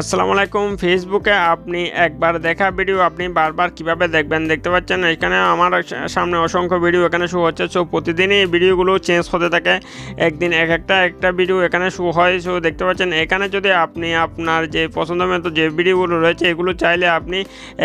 আসসালামু আলাইকুম। ফেসবুকে আপনি একবার দেখা ভিডিও আপনি বারবার কীভাবে দেখবেন দেখতে পাচ্ছেন? এখানে আমার সামনে অসংখ্য ভিডিও এখানে শো হচ্ছে। সো প্রতিদিনই ভিডিওগুলো চেঞ্জ হতে থাকে। একদিন এক একটা একটা ভিডিও এখানে শো হয়। সো দেখতে পাচ্ছেন, এখানে যদি আপনি আপনার যে পছন্দ মতো যে ভিডিওগুলো রয়েছে, এগুলো চাইলে আপনি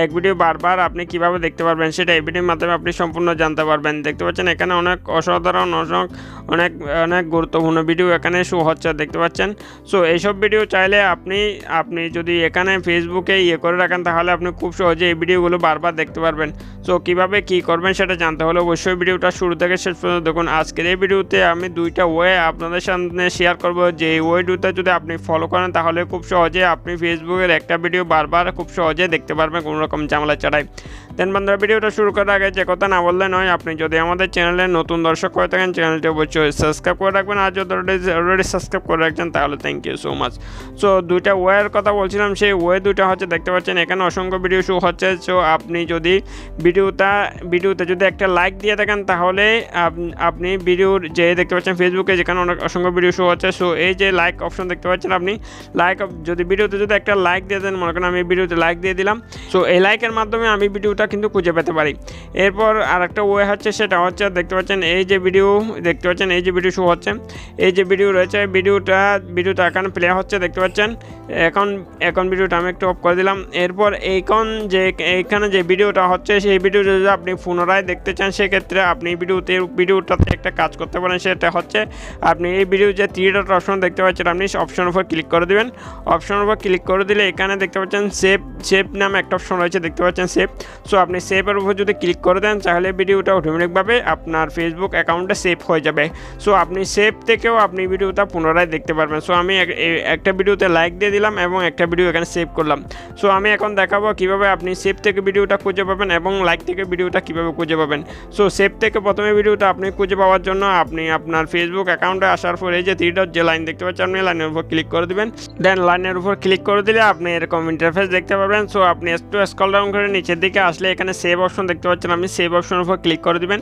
এক ভিডিও বারবার আপনি কীভাবে দেখতে পারবেন সেটা এই ভিডিওর মাধ্যমে আপনি সম্পূর্ণ জানতে পারবেন। দেখতে পাচ্ছেন, এখানে অনেক অসাধারণ অনেক অনেক অনেক গুরুত্বপূর্ণ ভিডিও এখানে শো হচ্ছে। দেখতে পাচ্ছেন? সো এইসব ভিডিও চাইলে আপনি আপনি যদি এখানে ফেসবুকে ইয়ে করে রাখেন, তাহলে আপনি খুব সহজে এই ভিডিওগুলো বারবার দেখতে পারবেন। সো কীভাবে কি করবেন সেটা জানতে হলে অবশ্যই ভিডিওটা শুরু থেকে শেষ পর্যন্ত দেখুন। আজকের এই ভিডিওতে আমি দুইটা ওয়ে আপনাদের সামনে শেয়ার করব। যে ওয়ে দুটো যদি আপনি ফলো করেন, তাহলে খুব সহজে আপনি ফেসবুকের একটা ভিডিও বারবার খুব সহজে দেখতে পারবেন কোনো রকম ঝামেলা ছাড়াই। দেন বন্ধুরা, ভিডিওটা শুরু করার আগে যে কথা না বললে নয়, আপনি যদি আমাদের চ্যানেলে নতুন দর্শক করে থাকেন চ্যানেলটি অবশ্যই সাবস্ক্রাইব করে রাখবেন। আর যদি অলরেডি সাবস্ক্রাইব করে রাখছেন, তাহলে thank you so much so দুইটা ওয়ের কথা বলছিলাম, সেই ওয়ে দুইটা হচ্ছে, দেখতে পাচ্ছেন, এখানে অসংখ্য ভিডিও শো হচ্ছে। সো আপনি যদি ভিডিওটা, ভিডিওতে যদি একটা লাইক দিয়ে থাকেন, তাহলে আপ- আপনি ভিডিওর যে দেখতে পাচ্ছেন ফেসবুকে যেখানে অনেক অসংখ্য ভিডিও শো হচ্ছে সো এই যে লাইক অপশন দেখতে পাচ্ছেন আপনি লাইক যদি ভিডিওতে যদি একটা লাইক দিয়ে দেন, মনে করেন আমি ভিডিওতে লাইক দিয়ে দিলাম সো এই লাইকের মাধ্যমে আমি ভিডিওটা কিন্তু খুঁজে পেতে পারি। এরপর আরেকটা ওয়ে হচ্ছে, সেটা হচ্ছে, দেখতে পাচ্ছেন, এই যে ভিডিও দেখতে পাচ্ছেন, এই যে ভিডিও শো হচ্ছে। এই যে ভিডিও রয়েছে ভিডিওটা ভিডিওটা এখানে প্লে হচ্ছে, দেখতে পাচ্ছেন এখন এখন ভিডিওটা আমি একটু অফ করে দিলাম। এরপর এইখন যে, এইখানে যে ভিডিওটা হচ্ছে, সেই ভিডিওটা যদি আপনি পুনরায় দেখতে চান, সেক্ষেত্রে আপনি ভিডিওতে, ভিডিওটাতে একটা কাজ করতে পারেন, সেটা হচ্ছে আপনি এই ভিডিও যে থ্রি অপশন দেখতে পাচ্ছেন আপনি অপশনের উপর ক্লিক করে দেবেন। অপশনের উপর ক্লিক করে দিলে এখানে দেখতে পাচ্ছেন সেভ সেভ নামে একটা অপশন রয়েছে, দেখতে পাচ্ছেন সেভ সো আপনি সেভের উপর যদি ক্লিক করে দেন, তাহলে ভিডিওটা অটোমেটিকভাবে আপনার ফেসবুক অ্যাকাউন্টে সেভ হয়ে যাবে। সো আপনি সেভ থেকেও আপনি ভিডিওটা পুনরায় দেখতে পারবেন। সো আমি একটা ভিডিওতে লাইক দিয়ে দিলাম এবং একটা ভিডিও এখানে সেভ করলাম। সো আমি এখন দেখাবো কীভাবে আপনি সেভ থেকে ভিডিওটা খুঁজে পাবেন এবং লাইক থেকে ভিডিওটা কীভাবে খুঁজে পাবেন। সো সেভ থেকে প্রথমে ভিডিওটা আপনি খুঁজে পাওয়ার জন্য আপনি আপনার ফেসবুক অ্যাকাউন্টে আসার পরে এই যে থ্রি ডট যে লাইন দেখতে পাচ্ছেন, আপনি লাইনের উপর ক্লিক করে দেবেন। দেন লাইনের উপর ক্লিক করে দিলে আপনি এরকম ইন্টারফেস দেখতে পাবেন। সো আপনি একটু স্কল ডাউন করে নিচের দিকে আসলে এখানে সেভ অপশন দেখতে পাচ্ছেন, আপনি সেভ অপশনের উপর ক্লিক করে দিবেন।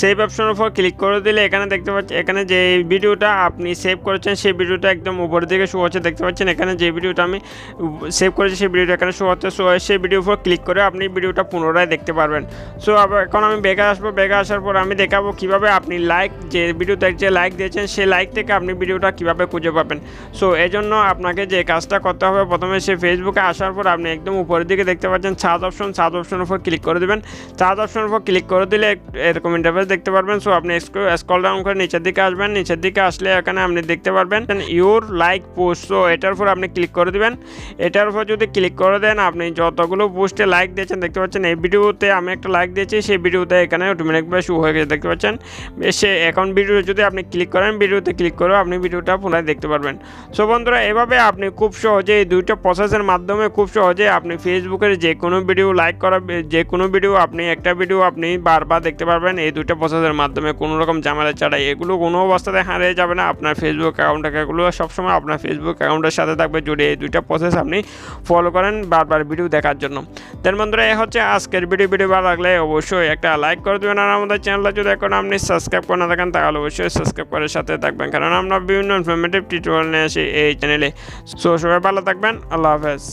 সেভ অপশনের উপর ক্লিক করে দিলে এখানে দেখতে পাচ্ছেন, এখানে যে ভিডিওটা আপনি সেভ করেছেন, সেই ভিডিওটা একদম উপরের দিকে শো হচ্ছে, দেখতে পাচ্ছেন, এখানে যে ভিডিওটা আমি সেভ করেছি সেই ভিডিওটা এখানে শো হচ্ছে শো সেই ভিডিওর উপর ক্লিক করে আপনি ভিডিওটা পুনরায় দেখতে পারবেন। সো এখন আমি বেগে আসব, বেগে আসার পর আমি দেখাবো কীভাবে আপনি লাইক যে ভিডিওতে যে লাইক দিয়েছেন, সেই লাইক থেকে আপনি ভিডিওটা কীভাবে খুঁজে পাবেন। সো এই জন্য আপনাকে যে কাজটা করতে হবে, প্রথমে সে ফেসবুকে আসার পর আপনি একদম উপরের দিকে দেখতে পাচ্ছেন ছাদ অপশন ছাদ অপশনের উপর ক্লিক করে দেবেন। ছাদ অপশনের উপর ক্লিক করে দিলে এরকম ইন্টারফেস দেখতে পারবেন। সো আপনি স্ক্রল ডাউন করে নিচের দিকে আসবেন। নিচের দিকে আসলে এখানে আপনি দেখতে পারবেন ইউর লাইক পোস্ট সো এটার উপর আপনি ক্লিক করে দিবেন। এটার উপর যদি ক্লিক করে দেন, আপনি যতগুলো পোস্টে লাইক দিয়েছেন, দেখতে পাচ্ছেন, এই ভিডিওতে আমি একটা লাইক দিয়েছি, সেই ভিডিওতে এখানে অটোমেটিকভাবে শু হয়ে গেছে, দেখতে পাচ্ছেন? সে এখন ভিডিও যদি আপনি ক্লিক করেন ভিডিওতে ক্লিক করেও আপনি ভিডিওটা পুনরায় দেখতে পারবেন। সো বন্ধুরা, এভাবে আপনি খুব সহজে এই দুইটা প্রসেসের মাধ্যমে খুব সহজে আপনি ফেসবুকের যে কোনো ভিডিও লাইক করা যে কোনো ভিডিও আপনি, একটা ভিডিও আপনি বারবার দেখতে পারবেন, এই দুইটা প্রসেসের মাধ্যমে কোনো রকম ঝামেলা ছাড়াই। এগুলো কোনো অবস্থাতে হারিয়ে যাবে না, আপনার ফেসবুক অ্যাকাউন্টে এগুলো সবসময় আপনার ফেসবুক অ্যাকাউন্টের সাথে থাকবে, জুড়ে এই দুইটা প্রসেস আপনি ফলো করেন বারবার ভিডিও দেখার জন্য। দেন বন্ধুরা, এ হচ্ছে আজকের ভিডিও ভিডিও ভালো লাগলে অবশ্যই একটা লাইক করে দেবেন। আর আমাদের চ্যানেলটা যদি এখন আপনি সাবস্ক্রাইব করে না থাকেন, তাহলে অবশ্যই সাবস্ক্রাইব করার সাথে থাকবেন। কারণ আমরা বিভিন্ন ইনফরমেটিভ টিউটোরিয়াল নিয়ে আসি এই চ্যানেলে সো সবাই ভালো থাকবেন। আল্লাহ হাফেজ।